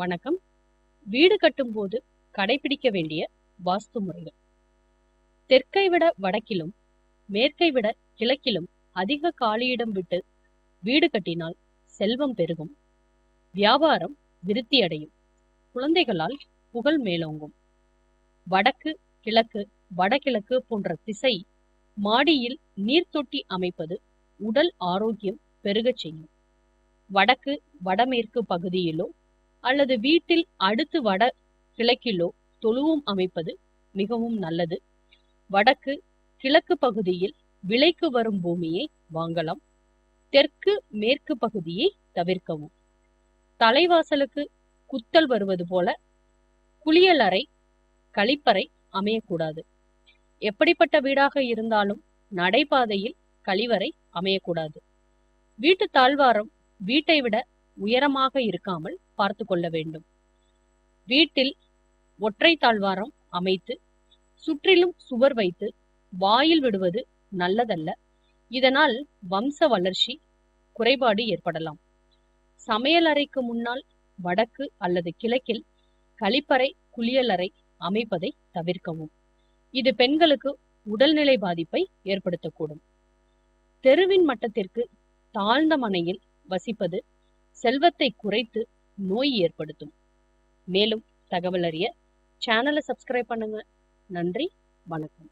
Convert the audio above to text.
வணக்கம். வீடு கட்டும்போது கடைபிடிக்க வேண்டிய வாஸ்து முறைகள் தெற்கை விட வடக்கிலும் மேற்கை விட கிழக்கிலும் அதிக காலியிடம் விட்டு வீடு கட்டினால் செல்வம் பெருகும். வியாபாரம் விருத்தியடையும். குழந்தைகளால் புகழ் மேலோங்கும். வடக்கு கிழக்கு வடகிழக்கு போன்ற திசை மாடியில் நீர்த்தொட்டி அமைப்பது உடல் ஆரோக்கியம் பெருகச் செய்யும். வடக்கு வடமேற்கு பகுதியிலோ அல்லது வீட்டில் அடுத்து வட கிழக்கிலோ தொழுவும் அமைப்பது மிகவும் நல்லது. வடக்கு கிழக்கு பகுதியில் விலைக்கு வரும் பூமியை வாங்கலாம். தெற்கு மேற்கு பகுதியை தவிர்க்கவும். தலைவாசலுக்கு குத்தல் வருவது போல குளியலறை கழிப்பறை அமையக்கூடாது. எப்படிப்பட்ட வீடாக இருந்தாலும் நடைபாதையில் கழிவறை அமையக்கூடாது. வீட்டு தாழ்வாரம் வீட்டை விட உயரமாக இருக்காமல் பார்த்து கொள்ள வேண்டும். வீட்டில் ஒற்றை தாழ்வாரம் அமைத்து சுற்றிலும் சுவர் வைத்து வாயில் விடுவது நல்லதல்ல. இதனால் வம்ச வளர்ச்சி குறைபாடு ஏற்படலாம். சமையலறைக்கு முன்னால் வடக்கு அல்லது கிழக்கில் கழிப்பறை குளியலறை அமைப்பதை தவிர்க்கவும். இது பெண்களுக்கு உடல்நிலை பாதிப்பை ஏற்படுத்தக்கூடும். தெருவின் மட்டத்திற்கு தாழ்ந்த மனையில் வசிப்பது செல்வத்தை குறைத்து நோய் ஏற்படுத்தும். மேலும் தகவல் அறிய சேனலை சப்ஸ்கிரைப் பண்ணுங்க. நன்றி. வணக்கம்.